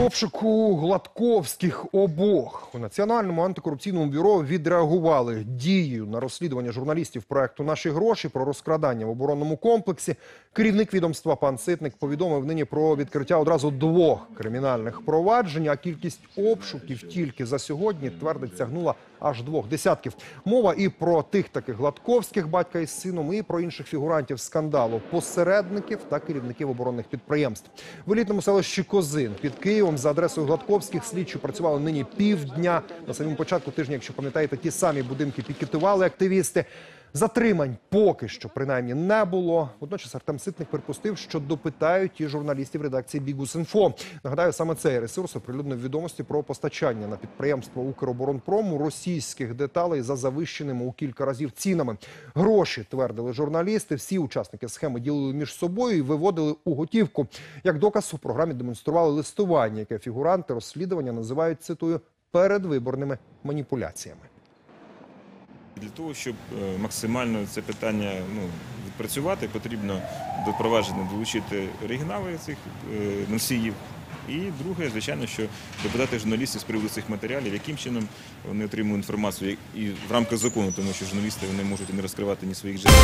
Обшук у Гладковських обох у Національному антикорупційному бюро відреагували дією на розслідування журналістів проекту Наші гроші про розкрадання в оборонному комплексі. Керівник відомства пан Ситник повідомив нині про відкриття одразу двох кримінальних проваджень. А кількість обшуків тільки за сьогодні твердить сягнула аж двох десятків. Мова і про тих таких гладковських батька із сином, і про інших фігурантів скандалу, посередників та керівників оборонних підприємств. В елітному селищі Козин під Києвом за адресою Гладковських слідчі працювали нині півдня. На самому початку тижня, якщо пам'ятаєте, ті самі будинки пікетували активісти. Затримань поки що принаймні не було. Водночас Артем Ситник припустив, що допитають і журналістів редакції Бігус.Інфо. Нагадаю, саме цей ресурс оприлюднив відомості про постачання на підприємство Укроборонпрому російських деталей за завищеними у кілька разів цінами. Гроші твердили журналісти. Всі учасники схеми ділили між собою і виводили у готівку. Як доказ у програмі демонстрували листування, яке фігуранти розслідування називають цитую передвиборними маніпуляціями. Для того, щоб е, максимально це питання ну, відпрацювати, потрібно до провадження долучити оригінали цих е, носіїв. І друге, звичайно, що депутати журналістів з приводу цих матеріалів, яким чином вони отримують інформацію і в рамках закону, тому що журналісти вони можуть не розкривати ні своїх джерел.